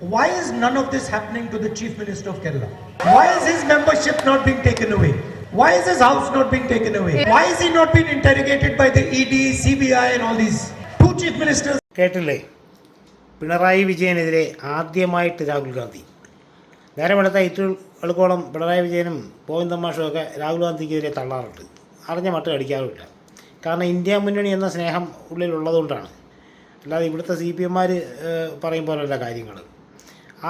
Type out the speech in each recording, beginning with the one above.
Why is none of this happening to the Chief Minister of Kerala? Why is his membership not being taken away? Why is his house not being taken away? Why is he not being interrogated by the ED, CBI, and all these? Two chief ministers കേട്ടില്ലേ പിണറായി വിജയനെതിരെ ആദ്യമായിട്ട് രാഹുൽ ഗാന്ധി നേരെ വെളുത്ത ഏറ്റവും എളുക്കോളം പിണറായി വിജയനും പോയിൻ മാഷും ഒക്കെ രാഹുൽ ഗാന്ധിക്കെതിരെ തള്ളാറുണ്ട് അറിഞ്ഞ മട്ട് അടിക്കാറുമില്ല കാരണം ഇന്ത്യ മുന്നണി എന്ന സ്നേഹം ഉള്ളിലുള്ളതുകൊണ്ടാണ് അല്ലാതെ ഇവിടുത്തെ സി പി എമ്മാർ പറയും പോലെയുള്ള കാര്യങ്ങൾ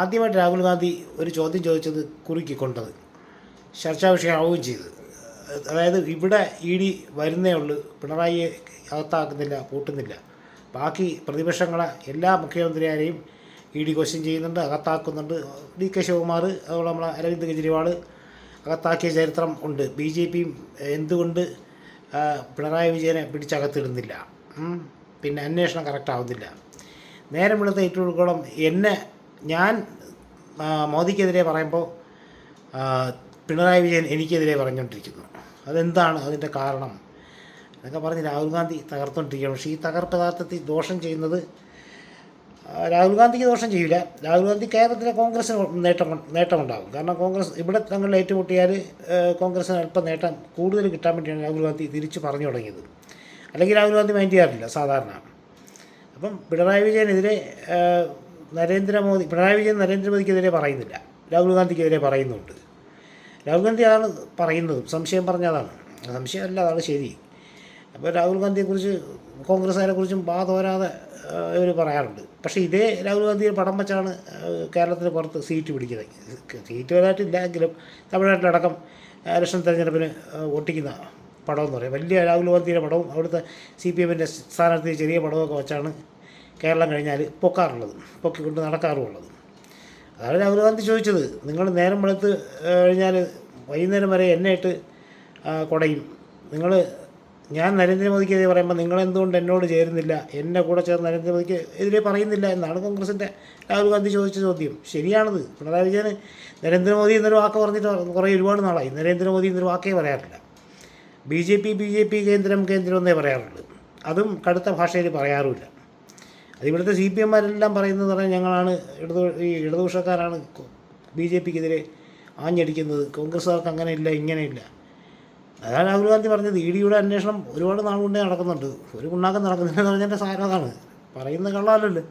ആദ്യമായിട്ട് രാഹുൽ ഗാന്ധി ഒരു ചോദ്യം ചോദിച്ചത് കുറുക്കിക്കൊണ്ടത്. ചർച്ചാ വിഷയമാവുകയും ചെയ്തു. അതായത് ഇവിടെ ഇ ഡി വരുന്നേ ഉള്ളൂ പിണറായിയെ അകത്താക്കുന്നില്ല പൂട്ടുന്നില്ല. ബാക്കി പ്രതിപക്ഷങ്ങളെ എല്ലാ മുഖ്യമന്ത്രിമാരെയും ഇ ഡി ക്വസ്റ്റ്യൻ ചെയ്യുന്നുണ്ട് അകത്താക്കുന്നുണ്ട്. ഡി കെ ശിവകുമാർ അതുപോലെ നമ്മളെ അരവിന്ദ് കെജ്രിവാൾ അകത്താക്കിയ ചരിത്രം ഉണ്ട്. ബി ജെ പിയും എന്തുകൊണ്ട് പിണറായി വിജയനെ പിടിച്ചകത്തിടുന്നില്ല. പിന്നെ അന്വേഷണം കറക്റ്റ് ആവുന്നില്ല. നേരം വെളുത്ത ഏറ്റവും എന്നെ ഞാൻ മോദിക്കെതിരെ പറയുമ്പോൾ പിണറായി വിജയൻ എനിക്കെതിരെ പറഞ്ഞുകൊണ്ടിരിക്കുന്നു അതെന്താണ് അതിന്റെ കാരണം? എന്നൊക്കെ പറഞ്ഞ് രാഹുൽ ഗാന്ധി തകർത്തുകൊണ്ടിരിക്കുകയാണ് പക്ഷേ ഈ തകർപ്പ് യഥാർത്ഥത്തിൽ ദോഷം ചെയ്യുന്നത് രാഹുൽ ഗാന്ധിക്ക് ദോഷം ചെയ്യില്ല. രാഹുൽ ഗാന്ധി കേരളത്തിലെ കോൺഗ്രസിന് നേട്ടം നേട്ടമുണ്ടാകും. കാരണം കോൺഗ്രസ് ഇവിടെ തങ്ങൾ ഏറ്റുമുട്ടിയാൽ കോൺഗ്രസ്സിന് കോൺഗ്രസിന് അല്പം നേട്ടം കൂടുതൽ കിട്ടാൻ വേണ്ടിയാണ് രാഹുൽ ഗാന്ധി തിരിച്ച് പറഞ്ഞു തുടങ്ങിയത്. അല്ലെങ്കിൽ രാഹുൽ ഗാന്ധി മൈൻഡ് ചെയ്യാറില്ല സാധാരണ. അപ്പം പിണറായി വിജയനെതിരെ നരേന്ദ്രമോദി പിണറായി വിജയൻ നരേന്ദ്രമോദിക്കെതിരെ പറയുന്നില്ല. രാഹുൽ ഗാന്ധിക്കെതിരെ പറയുന്നുണ്ട്. രാഹുൽ ഗാന്ധി അതാണ് പറയുന്നത് സംശയം പറഞ്ഞതാണ്. സംശയമല്ല അതാണ് ശരി. അപ്പോൾ രാഹുൽ ഗാന്ധിയെക്കുറിച്ച് കോൺഗ്രസ്സുകാരെക്കുറിച്ചും ബാ തോരാതെ ഇവർ പറയാറുണ്ട്. പക്ഷേ ഇതേ രാഹുൽ ഗാന്ധി പടം വെച്ചാണ് കേരളത്തിന് പുറത്ത് സീറ്റ് പിടിക്കുന്നത്. സീറ്റ് വലുതായിട്ടില്ല എങ്കിലും തമിഴ്നാട്ടിലടക്കം ഇലക്ഷൻ തെരഞ്ഞെടുപ്പിന് ഒട്ടിക്കുന്ന പടം എന്ന് പറയും. വലിയ രാഹുൽ ഗാന്ധിയുടെ പടവും അവിടുത്തെ സി പി എമ്മിന്റെ സ്ഥാനാർത്ഥി ചെറിയ പടമൊക്കെ വെച്ചാണ് കേരളം കഴിഞ്ഞാൽ പൊക്കാറുള്ളത് പൊക്കിക്കൊണ്ട് നടക്കാറുമുള്ളത്. അതാണ് രാഹുൽ ഗാന്ധി ചോദിച്ചത്. നിങ്ങൾ നേരം വെളുത്ത് കഴിഞ്ഞാൽ വൈകുന്നേരം വരെ എന്നെ ഇട്ട് കുടയും. നിങ്ങൾ ഞാൻ നരേന്ദ്രമോദിക്കെതിരെ പറയുമ്പോൾ നിങ്ങൾ എന്തുകൊണ്ട് എന്നോട് ചേരുന്നില്ല? എന്നെ കൂടെ ചേർന്ന് നരേന്ദ്രമോദിക്ക് എതിരെ പറയുന്നില്ല എന്നാണ് കോൺഗ്രസിന്റെ രാഹുൽ ഗാന്ധി ചോദിച്ച ചോദ്യം. ശരിയാണത്. പിണറായി വിജയന് നരേന്ദ്രമോദി എന്നൊരു വാക്ക് പറഞ്ഞിട്ട് കുറേ ഒരുപാട് നാളായി. നരേന്ദ്രമോദി എന്നൊരു വാക്കേ പറയാറില്ല. B J P B J P കേന്ദ്രം കേന്ദ്രം എന്നേ പറയാറുള്ളൂ. അതും കടുത്ത ഭാഷയിൽ പറയാറുമില്ല. അത് ഇവിടുത്തെ സി പി എമ്മാരെല്ലാം പറയുന്നത് പറഞ്ഞാൽ ഞങ്ങളാണ് ഇടതു ഈ ഇടതുപക്ഷക്കാരാണ് ബി ജെ പിക്കെതിരെ ആഞ്ഞടിക്കുന്നത്. കോൺഗ്രസ്സുകാർക്ക് അങ്ങനെ ഇല്ല ഇങ്ങനെ ഇല്ല അതാണ് രാഹുൽ ഗാന്ധി പറഞ്ഞത്. ഇ ഡിയുടെ അന്വേഷണം ഒരുപാട് നാൾ കൊണ്ടേ നടക്കുന്നുണ്ട്. ഒരു കുണ്ണാക്കം നടക്കുന്നില്ലെന്ന് പറഞ്ഞതിന്റെ സാരതാണ് പറയുന്ന കള്ളമല്ലല്ലോ.